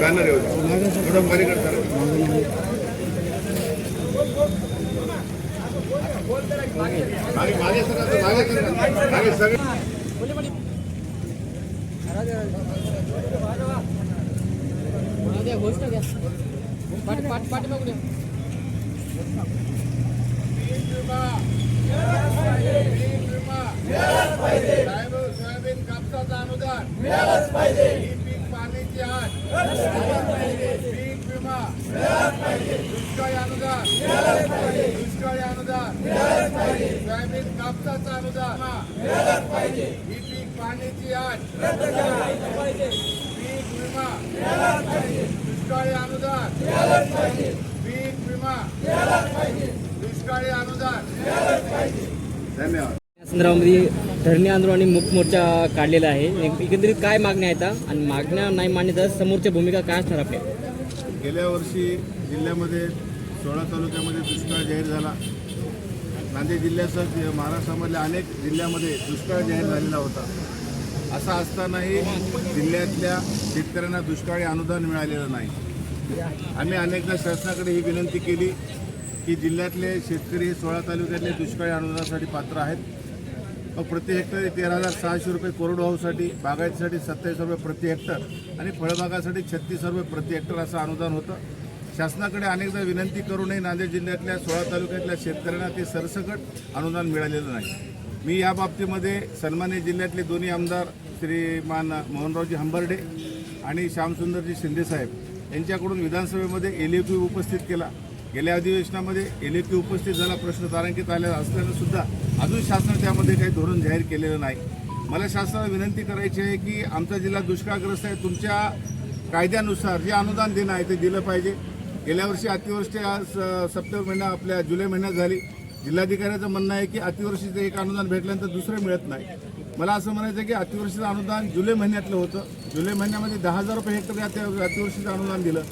Banner ಯಾವುದು madam ಮನೆ ಕಟ್ತಾರೆ पाट पाट पाट में सोयाबीन कापसाचं अनुदान मिळालंच पाहिजे. पाण्याची आठ पीक विमा दुष्काळी अनुदान दुष्काळी अनुदान सोयाबीन कापसाचं अनुदान ही पीक पाण्याची आठ पीक विमा दुष्काळी अनुदान पीक विमा दुष्काळी धरणे आंदोलन आणि मुक मोर्चा काढलेला आहे. एक- एकंदरीत काय मागण्या आहेत आणि मागण्या नाही मान्य तर समोरच्या भूमिका काय असणार आपल्या? गेल्या वर्षी जिल्ह्यामध्ये सोळा तालुक्यामध्ये दुष्काळ जाहीर झाला. नांदेड जिल्ह्यासह महाराष्ट्रामधल्या अनेक जिल्ह्यामध्ये दुष्काळ जाहीर झालेला होता. असा असतानाही जिल्ह्यातल्या शेतकऱ्यांना दुष्काळी अनुदान मिळालेलं नाही. आम्ही अनेकदा शासनाकडे ही विनंती केली की जिल्ह्यातले शेतकरी सोळा तालुक्यातले दुष्काळी अनुदानासाठी पात्र आहेत. मग प्रति हेक्टरी तेरा हजार सहाशे रुपये कोरडवाहूसाठी बागायतीसाठी सत्तावीस रुपये प्रति हेक्टर आणि फळबागासाठी छत्तीस रुपये प्रति हेक्टर असं अनुदान होतं. शासनाकडे अनेकदा विनंती करूनही नांदेड जिल्ह्यातल्या सोळा तालुक्यातल्या शेतकऱ्यांना ते सरसकट अनुदान मिळालेलं नाही. मी या बाबतीमध्ये सन्मान्य जिल्ह्यातले दोन्ही आमदार श्रीमान मोहनरावजी हंबर्डे आणि श्यामसुंदरजी शिंदेसाहेब यांच्याकडून विधानसभेमध्ये एल उपस्थित केला. गेल्या अधिवेशनामध्ये एल उपस्थित झाला प्रश्न तारांकित आलेला असल्यानं सुद्धा अजून शासन त्यामध्ये काही धोरण जाहीर केलेलं नाही. मला शासनाला विनंती करायची आहे की आमचा जिल्हा दुष्काळग्रस्त आहे तुमच्या कायद्यानुसार जे अनुदान देणं आहे ते दिलं पाहिजे. गेल्या वर्षी अतिवृष्टी आज स- सप्टेंबर महिना आपल्या जुलै महिन्यात झाली. जिल्हाधिकाऱ्याचं म्हणणं आहे की अतिवृष्टीचं एक अनुदान भेटल्यानंतर दुसरं मिळत नाही. मला असं म्हणायचं की अतिवृष्टीचं अनुदान जुलै महिन्यातलं होतं. जुलै महिन्यामध्ये दहा हजार रुपये हेक्टर अतिवृष्टीचं अनुदान दिलं.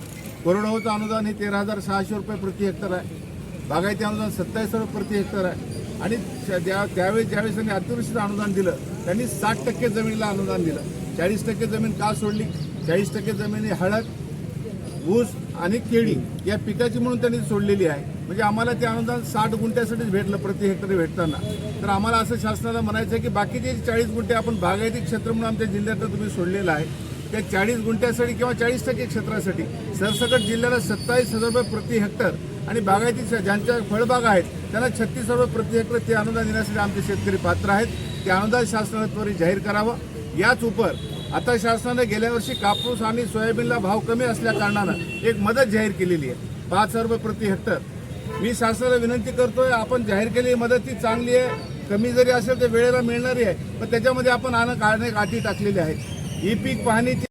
कोरडवाहूचं अनुदान हे तेरा हजार सहाशे रुपये प्रति हेक्टर आहे. बागायती अनुदान सत्तावीस रुपये प्रति हेक्टर आहे. आणि ज्या त्या त्यावेळी ज्यावेळेस त्यांनी अतिवृष्टीचं अनुदान दिलं त्यांनी साठ टक्के जमिनीला अनुदान दिलं. चाळीस टक्के जमीन का सोडली? चाळीस टक्के जमीन ही हळद ऊस आणि केळी या पिकाची म्हणून त्यांनी सोडलेली आहे. म्हणजे आम्हाला ते अनुदान साठ गुंठ्यासाठीच भेटलं प्रति हेक्टर भेटताना. तर आम्हाला असं शासनाला म्हणायचं आहे की बाकीचे चाळीस गुंठे आपण बागायती क्षेत्र म्हणून आमच्या जिल्ह्यात तुम्ही सोडलेलं आहे. त्या चाळीस गुंठ्यासाठी किंवा चाळीस टक्के क्षेत्रासाठी सरसकट जिल्ह्याला सत्तावीस हजार रुपये प्रति हेक्टर आणि बागायती ज्यांच्या फळबाग आहेत त्यांना छत्तीस रुपये प्रति हेक्टर ते अनुदान देण्यासाठी आमचे शेतकरी पात्र आहेत. ते अनुदान शासनाने त्वरित जाहीर करावं. याच उपर आता शासनाने गेल्या वर्षी कापूस आणि सोयाबीनला भाव कमी असल्या कारणानं एक मदत जाहीर केलेली आहे. पाच हजार रुपये प्रति हेक्टर. मी शासनाला विनंती करतोय आपण जाहीर केलेली मदत ती चांगली आहे. कमी जरी असेल तर वेळेला मिळणारी आहे पण त्याच्यामध्ये आपण अनेक काढणे गाठी टाकलेली आहे. ही पीक पाहणीची